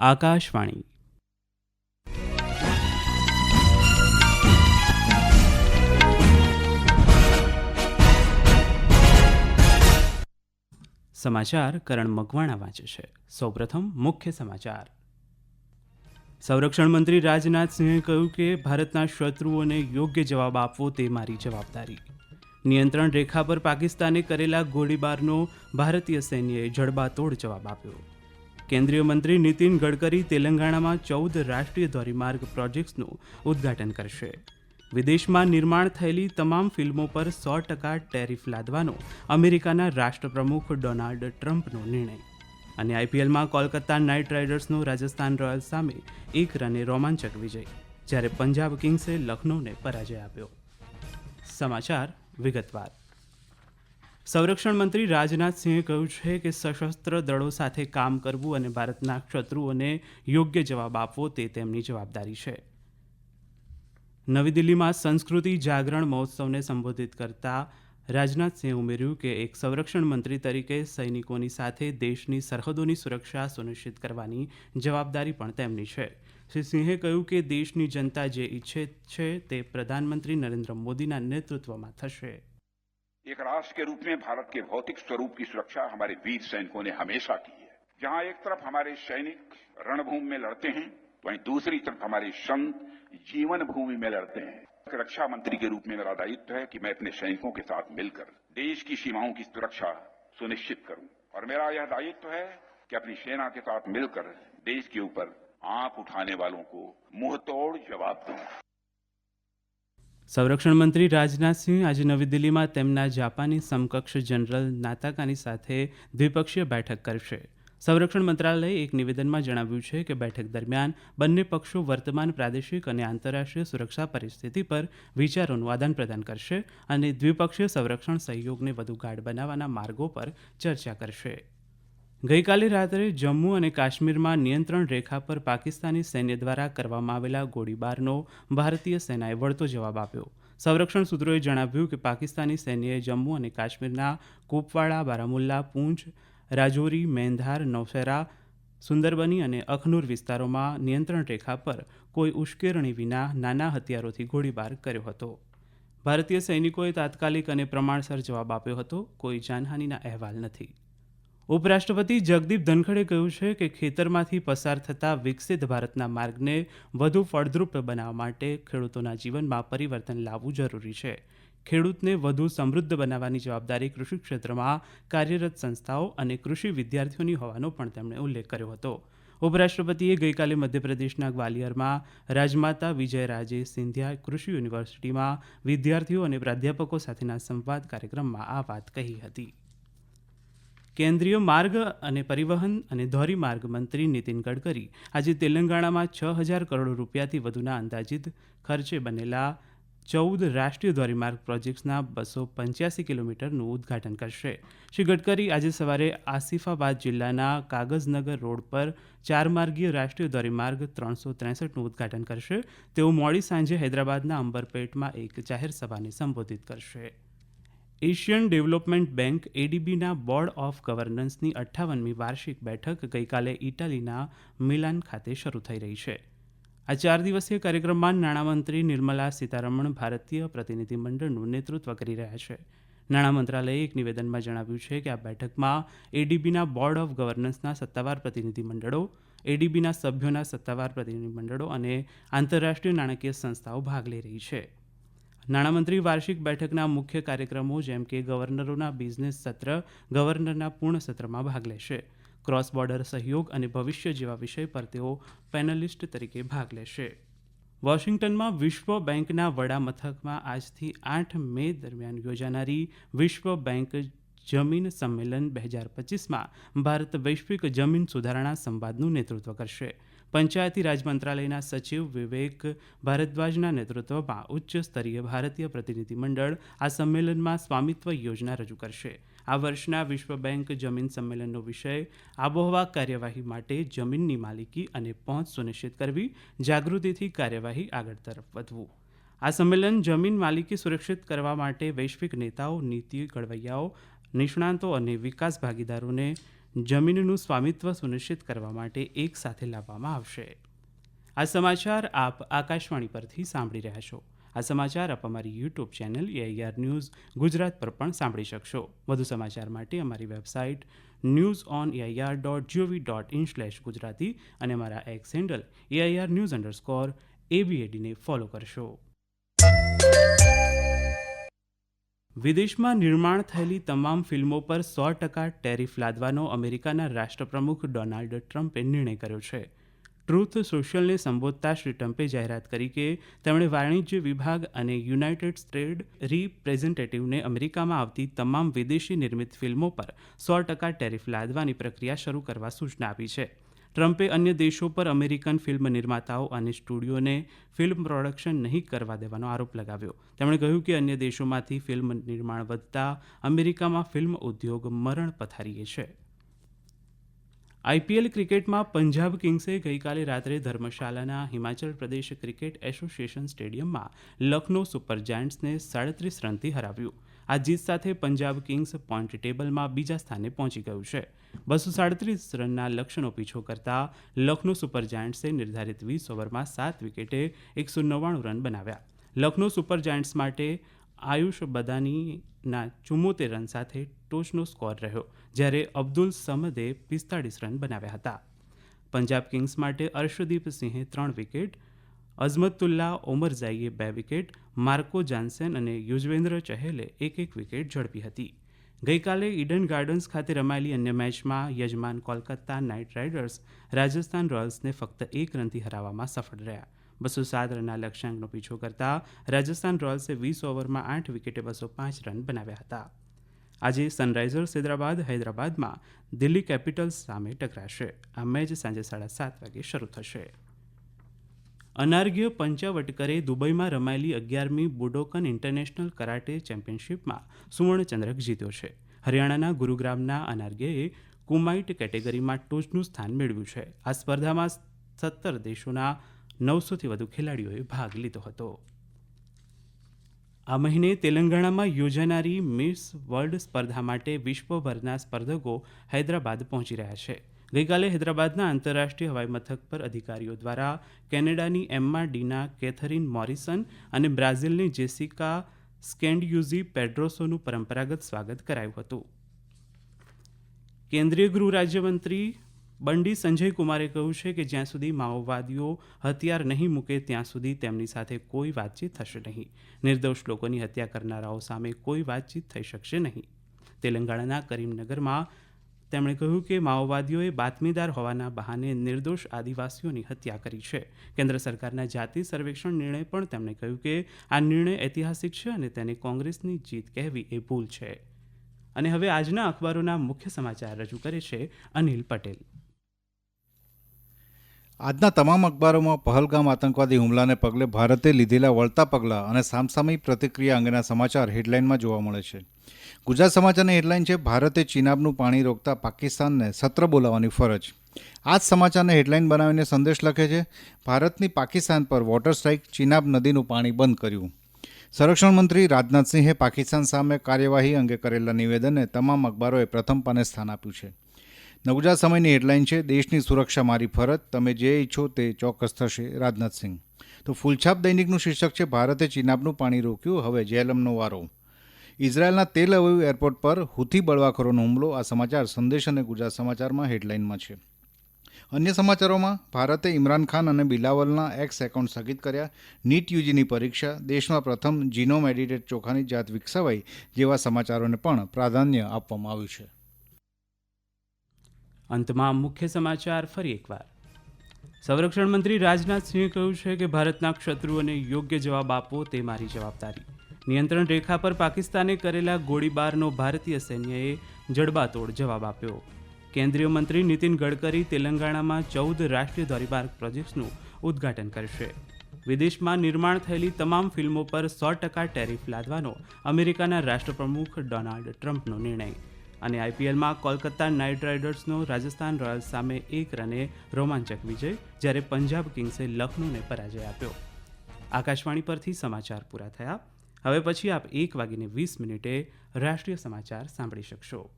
આકાશવાણી. સમાચાર કરણ મકવાણા વાંચે છે. સૌપ્રથમ મુખ્ય સમાચાર. સંરક્ષણ મંત્રી રાજનાથસિંહે કહ્યું કે ભારતના શત્રુઓને યોગ્ય જવાબ આપવો તે મારી જવાબદારી. નિયંત્રણ રેખા પર પાકિસ્તાને કરેલા ગોળીબારનો ભારતીય સૈન્યએ જડબાતોડ જવાબ આપ્યો. કેન્દ્રીય મંત્રી નીતિન ગડકરી તેલંગાણામાં ચૌદ રાષ્ટ્રીય ધોરીમાર્ગ પ્રોજેક્ટ્સનું ઉદ્ઘાટન કરશે. વિદેશમાં નિર્માણ થયેલી તમામ ફિલ્મો પર સો ટકા ટેરિફ લાદવાનો અમેરિકાના રાષ્ટ્રપ્રમુખ ડોનાલ્ડ ટ્રમ્પનો નિર્ણય. અને આઈપીએલમાં કોલકાતા નાઇટ રાઇડર્સનો રાજસ્થાન રોયલ્સ સામે એક રને રોમાંચક વિજય, જ્યારે પંજાબ કિંગ્સે લખનૌને પરાજય આપ્યો. સમાચાર વિગતવાર. સંરક્ષણ મંત્રી રાજનાથસિંહે કહ્યું છે કે સશસ્ત્ર દળો સાથે કામ કરવું અને ભારતના શત્રુઓને યોગ્ય જવાબ આપવો તે તેમની જવાબદારી છે. નવી દિલ્હીમાં સંસ્કૃતિ જાગરણ મહોત્સવને સંબોધિત કરતા રાજનાથસિંહે ઉમેર્યું કે એક સંરક્ષણ મંત્રી તરીકે સૈનિકોની સાથે દેશની સરહદોની સુરક્ષા સુનિશ્ચિત કરવાની જવાબદારી પણ તેમની છે. શ્રી સિંહે કહ્યું કે દેશની જનતા જે ઈચ્છે છે તે પ્રધાનમંત્રી નરેન્દ્ર મોદીના નેતૃત્વમાં થશે. एक राष्ट्र के रूप में भारत के भौतिक स्वरूप की सुरक्षा हमारे वीर सैनिकों ने हमेशा की है। जहाँ एक तरफ़ हमारे सैनिक रणभूमि में लड़ते हैं, वहीं दूसरी तरफ़ हमारे संत जीवन भूमि में लड़ते हैं। रक्षा मंत्री के रूप में मेरा दायित्व है कि मैं अपने सैनिकों के साथ मिलकर देश की सीमाओं की सुरक्षा सुनिश्चित करूँ। और मेरा यह दायित्व है कि अपनी सेना के साथ मिलकर देश के ऊपर आँख उठाने वालों को मुंहतोड़ जवाब दूँ। સંરક્ષણ મંત્રી રાજનાથસિંહ આજે નવી દિલ્હીમાં તેમના જાપાની સમકક્ષ જનરલ નાતાકાની સાથે દ્વિપક્ષીય બેઠક કરશે. સંરક્ષણ મંત્રાલયે એક નિવેદનમાં જણાવ્યું છે કે બેઠક દરમિયાન બંને પક્ષો વર્તમાન પ્રાદેશિક અને આંતરરાષ્ટ્રીય સુરક્ષા પરિસ્થિતિ પર વિચારોનું આદાન પ્રદાન કરશે અને દ્વિપક્ષીય સંરક્ષણ સહયોગને વધુ ગાઢ બનાવવાના માર્ગો પર ચર્ચા કરશે. ગઈકાલે રાત્રે જમ્મુ અને કાશ્મીરમાં નિયંત્રણ રેખા પર પાકિસ્તાની સૈન્ય દ્વારા કરવામાં આવેલા ગોળીબારનો ભારતીય સેનાએ વળતો જવાબ આપ્યો. સંરક્ષણ સૂત્રોએ જણાવ્યું કે પાકિસ્તાની સૈન્યએ જમ્મુ અને કાશ્મીરના કુપવાડા, બારામુલ્લા પૂંછ રાજૌરી, મેંધાર નૌશેરા સુંદરબની અને અખનૂર વિસ્તારોમાં નિયંત્રણ રેખા પર કોઈ ઉશ્કેરણી વિના નાના હથિયારોથી ગોળીબાર કર્યો હતો. ભારતીય સૈનિકોએ તાત્કાલિક અને પ્રમાણસર જવાબ આપ્યો હતો. કોઈ જાનહાનિના અહેવાલ નથી. ઉપરાષ્ટ્રપતિ જગદીપ ધનખડે કહ્યું છે કે ખેતરમાંથી પસાર થતા વિકસિત ભારતના માર્ગને વધુ ફળદ્રુપ બનાવવા માટે ખેડૂતોના જીવનમાં પરિવર્તન લાવવું જરૂરી છે. ખેડૂતને વધુ સમૃદ્ધ બનાવવાની જવાબદારી કૃષિ ક્ષેત્રમાં કાર્યરત સંસ્થાઓ અને કૃષિ વિદ્યાર્થીઓની હોવાનો પણ તેમણે ઉલ્લેખ કર્યો હતો. ઉપરાષ્ટ્રપતિએ ગઈકાલે મધ્યપ્રદેશના ગ્વાલિયરમાં રાજમાતા વિજયરાજે સિંધિયા કૃષિ યુનિવર્સિટીમાં વિદ્યાર્થીઓ અને પ્રાધ્યાપકો સાથેના સંવાદ કાર્યક્રમમાં આ વાત કહી હતી. કેન્દ્રીય માર્ગ અને પરિવહન અને ધોરીમાર્ગ મંત્રી નીતિન ગડકરી આજે તેલંગાણામાં છ હજાર કરોડ રૂપિયાથી વધુના અંદાજિત ખર્ચે બનેલા ચૌદ રાષ્ટ્રીય ધોરીમાર્ગ પ્રોજેક્ટ્સના બસો પંચ્યાસી કિલોમીટરનું ઉદ્ઘાટન કરશે. શ્રી ગડકરી આજે સવારે આસિફાબાદ જિલ્લાના કાગઝનગર રોડ પર ચારમાર્ગીય રાષ્ટ્રીય ધોરીમાર્ગ ત્રણસો ત્રેસઠનું ઉદ્ઘાટન કરશે. તેઓ મોડી સાંજે હૈદરાબાદના અંબરપેટમાં એક જાહેર સભાને સંબોધિત કરશે. એશિયન ડેવલપમેન્ટ બેંક એડીબીના બોર્ડ ઓફ ગવર્નન્સની અઠ્ઠાવનમી વાર્ષિક બેઠક ગઈકાલે ઇટાલીના મિલાન ખાતે શરૂ થઈ રહી છે. આ ચાર દિવસીય કાર્યક્રમમાં નાણામંત્રી નિર્મલા સીતારમણ ભારતીય પ્રતિનિધિમંડળનું નેતૃત્વ કરી રહ્યા છે. નાણાં મંત્રાલયે એક નિવેદનમાં જણાવ્યું છે કે આ બેઠકમાં એડીબીના બોર્ડ ઓફ ગવર્નન્સના સત્તાવાર પ્રતિનિધિમંડળો, એડીબીના સભ્યોના સત્તાવાર પ્રતિનિધિમંડળો અને આંતરરાષ્ટ્રીય નાણાકીય સંસ્થાઓ ભાગ લઈ રહી છે. નાણામંત્રી વાર્ષિક બેઠકના મુખ્ય કાર્યક્રમો જેમ કે ગવર્નરોના બિઝનેસ સત્ર, ગવર્નરના પૂર્ણ સત્રમાં ભાગ લેશે. ક્રોસ બોર્ડર સહયોગ અને ભવિષ્ય જેવા વિષય પર તેઓ પેનલિસ્ટ તરીકે ભાગ લેશે. વોશિંગ્ટનમાં વિશ્વ બેંકના વડા મથકમાં આજથી આઠ મે દરમિયાન યોજાનારી વિશ્વ બેંક જમીન સંમેલન બે હજાર પચીસમાં ભારત વૈશ્વિક જમીન સુધારણા સંવાદનું નેતૃત્વ કરશે. પંચાયતી રાજ મંત્રાલયના સચિવ વિવેક ભારદ્વાજના નેતૃત્વમાં ઉચ્ચ સ્તરીય ભારતીય પ્રતિનિધિમંડળ આ સંમેલનમાં સ્વામિત્વ યોજના રજૂ કરશે. આ વર્ષના વિશ્વ બેંક જમીન સંમેલનનો વિષય, આબોહવા કાર્યવાહી માટે જમીનની માલિકી અને પહોંચ સુનિશ્ચિત કરવી, જાગૃતિથી કાર્યવાહી આગળ તરફ વધવું. આ સંમેલન જમીન માલિકી સુરક્ષિત કરવા માટે વૈશ્વિક નેતાઓ, નીતિ ઘડવૈયાઓ, નિષ્ણાંતો અને વિકાસ ભાગીદારોને જમીનનું સ્વામિત્વ સુનિશ્ચિત કરવા માટે એક સાથે લાવવામાં આવશે. આ સમાચાર આપ આકાશવાણી પરથી સાંભળી રહ્યા છો. આ સમાચાર આપ અમારી YouTube channel AIR news Gujarat પર પણ સાંભળી શકશો. વધુ સમાચાર માટે અમારી website news on AIR dot GOV dot in slash Gujarati અને અમારા X handle AIR news underscore એબીએડીને follow કરશો. વિદેશમાં નિર્માણ થયેલી તમામ ફિલ્મો પર સો ટકા ટેરિફ લાદવાનો અમેરિકાના રાષ્ટ્રપ્રમુખ ડોનાલ્ડ ટ્રમ્પે નિર્ણય કર્યો છે. ટ્રુથ સોશિયલને સંબોધતા શ્રી ટ્રમ્પે જાહેરાત કરી કે તેમણે વાણિજ્ય વિભાગ અને યુનાઇટેડ સ્ટેટ રિપ્રેઝેન્ટેટિવને અમેરિકામાં આવતી તમામ વિદેશી નિર્મિત ફિલ્મો પર સો ટકા ટેરિફ લાદવાની પ્રક્રિયા શરૂ કરવા સૂચના આપી છે. ટ્રમ્પે અન્ય દેશો પર અમેરિકન ફિલ્મ નિર્માતાઓ અને સ્ટુડિયોને ફિલ્મ પ્રોડક્શન નહીં કરવા દેવાનો આરોપ લગાવ્યો. તેમણે કહ્યું કે અન્ય દેશોમાંથી ફિલ્મ નિર્માણ વધતા અમેરિકામાં ફિલ્મ ઉદ્યોગ મરણ પથારીએ છે. આઈપીએલ ક્રિકેટમાં પંજાબ કિંગ્સે ગઈકાલે રાત્રે ધર્મશાલાના હિમાચલ પ્રદેશ ક્રિકેટ એસોસિએશન સ્ટેડિયમમાં લખનૌ સુપર જાયન્ટ્સને સાડત્રીસ રનથી હરાવ્યું. આ જીત સાથે પંજાબ કિંગ્સ પોઈન્ટ ટેબલમાં બીજા સ્થાને પહોંચી ગયું છે. બસો સાડત્રીસ રનના લક્ષ્યનો પીછો કરતા લખનૌ સુપર જાયન્ટ્સે નિર્ધારિત વીસ ઓવરમાં સાત વિકેટે એકસો નવ્વાણું રન બનાવ્યા. લખનૌ સુપર જાયન્ટ્સ માટે આયુષ બદાનીના ચુમ્મોતેર રન સાથે ટોચનો સ્કોર રહ્યો, જ્યારે અબ્દુલ સમદે પિસ્તાળીસ રન બનાવ્યા હતા. પંજાબ કિંગ્સ માટે અર્શદીપ સિંહે ત્રણ વિકેટ અઝમતુલ્લા ઓમરઝાઈએ બે વિકેટ, માર્કો જાન્સેન અને યુજવેન્દ્ર ચહેલે એક એક વિકેટ ઝડપી હતી. ગઈકાલે ઈડન ગાર્ડન્સ ખાતે રમાયેલી અન્ય મેચમાં યજમાન કોલકાતા નાઇટ રાઇડર્સ રાજસ્થાન રોયલ્સને ફક્ત એક રનથી હરાવવામાં સફળ રહ્યા. બસો સાત રનના લક્ષ્યાંકનો પીછો કરતા રાજસ્થાન રોયલ્સે વીસ ઓવરમાં આઠ વિકેટે બસો પાંચ રન બનાવ્યા હતા. આજે સનરાઇઝર્સ હૈદરાબાદ, હૈદરાબાદમાં દિલ્હી કેપિટલ્સ સામે ટકરાશે. આ મેચ સાંજે સાડા સાત વાગે શરૂ થશે. અનાર્ઘ્ય પંચાવટકરે દુબઈમાં રમાયેલી અગિયારમી બુડોકન ઇન્ટરનેશનલ કરાટે ચેમ્પિયનશિપમાં સુવર્ણચંદ્રક જીત્યો છે. હરિયાણાના ગુરુગ્રામના અનાર્ઘ્યએ કુમાઇટ કેટેગરીમાં ટોચનું સ્થાન મેળવ્યું છે. આ સ્પર્ધામાં સત્તર દેશોના નવસોથી વધુ ખેલાડીઓએ ભાગ લીધો હતો. આ મહિને તેલંગાણામાં યોજાનારી મિસ વર્લ્ડ સ્પર્ધા માટે વિશ્વભરના સ્પર્ધકો હૈદરાબાદ પહોંચી રહ્યા છે. ગઈકાલે હૈદરાબાદના આંતરરાષ્ટ્રીય હવાઈ મથક પર અધિકારીઓ દ્વારા કેનેડાની એમ્મા ડીના કેથરીન મોરિસન અને બ્રાઝિલની જેસિકા સ્કેન્ડયુઝી પેડ્રોસોનું પરંપરાગત સ્વાગત કરાયું હતું. કેન્દ્રીય ગૃહ રાજ્યમંત્રી બંડી સંજય કુમારે કહ્યું છે કે જ્યાં સુધી માઓવાદીઓ હથિયાર નહીં મૂકે ત્યાં સુધી તેમની સાથે કોઈ વાતચીત થશે નહીં. નિર્દોષ લોકોની હત્યા કરનારાઓ સામે કોઈ વાતચીત થઈ શકશે નહીં. તેલંગાણાના કરીમનગરમાં તેમણે કહ્યું કે માઓવાદીઓએ બાતમીદાર હોવાના બહાને નિર્દોષ આદિવાસીઓની હત્યા કરી છે. કેન્દ્ર સરકારના જાતિ સર્વેક્ષણ નિર્ણય પણ તેમણે કહ્યું કે આ નિર્ણય ઐતિહાસિક છે અને તેને કોંગ્રેસની જીત કહેવી એ ભૂલ છે. અને હવે આજના અખબારોના મુખ્ય સમાચાર રજૂ કરે છે અનિલ પટેલ. આજના તમામ અખબારોમાં પહલગામ આતંકવાદી હુમલાને પગલે ભારતે લીધેલા વળતા પગલાં અને સામસામી પ્રતિક્રિયા અંગેના સમાચાર હેડલાઇનમાં જોવા મળે છે. ગુજરાત સમાચારની હેડલાઇન છે, ભારતે ચિનાબનું પાણી રોકતા પાકિસ્તાનને સત્ર બોલાવવાની ફરજ. આ જ સમાચારને હેડલાઇન બનાવીને સંદેશ લખે છે, ભારતની પાકિસ્તાન પર વોટર સ્ટ્રાઇક, ચિનાબ નદીનું પાણી બંધ કર્યું. સંરક્ષણ મંત્રી રાજનાથસિંહે પાકિસ્તાન સામે કાર્યવાહી અંગે કરેલા નિવેદનને તમામ અખબારોએ પ્રથમ પાને સ્થાન આપ્યું છે. નવજાત સમયની હેડલાઇન છે, દેશની સુરક્ષા મારી ફરજ, તમે જે ઈચ્છો તે ચોક્કસ થશે. રાજનાથસિંહ તો ફૂલછાપ દૈનિકનું શીર્ષક છે, ભારતે ચિનાબનું પાણી રોક્યું, હવે જેલમનો વારો. ઇઝરાયેલના તેલ અવયુ એરપોર્ટ પર હુથી બળવાખોરોનો હુમલો, આ સમાચાર સંદેશ અને ગુજરાત સમાચારમાં હેડલાઇનમાં છે. અન્ય સમાચારોમાં, ભારતે ઇમરાન ખાન અને બિલાવલના એક્સ એકાઉન્ટ સ્થગિત કર્યા. નીટ યુજીની પરીક્ષા, દેશમાં પ્રથમ જીનોમ એડિટેડ ચોખાની જાત વિકસાવાઈ, જેવા સમાચારોને પણ પ્રાધાન્ય આપવામાં આવ્યું છે. અંતમાં મુખ્ય સમાચાર ફરી એકવાર. સંરક્ષણ મંત્રી રાજનાથસિંહે કહ્યું છે કે ભારતના શત્રુઓને યોગ્ય જવાબ આપવો તે મારી જવાબદારી. નિયંત્રણ રેખા પર પાકિસ્તાને કરેલા ગોળીબારનો ભારતીય સૈન્યએ જડબાતોડ જવાબ આપ્યો. કેન્દ્રીય મંત્રી નીતિન ગડકરી તેલંગાણામાં ચૌદ રાષ્ટ્રીય ધોરીમાર્ગ પ્રોજેક્ટ્સનું ઉદ્ઘાટન કરશે. વિદેશમાં નિર્માણ થયેલી તમામ ફિલ્મો પર સો ટકા ટેરિફ લાદવાનો અમેરિકાના રાષ્ટ્રપ્રમુખ ડોનાલ્ડ ટ્રમ્પનો નિર્ણય. અને આઈપીએલમાં કોલકાતા નાઇટ રાઇડર્સનો રાજસ્થાન રોયલ્સ સામે એક રને રોમાંચક વિજય, જ્યારે પંજાબ કિંગ્સે લખનૌને પરાજય આપ્યો. આકાશવાણી પરથી સમાચાર પૂરા થયા. હવે પછી આપ એક વાગીને વીસ મિનિટે રાષ્ટ્રીય સમાચાર સાંભળી શકશો.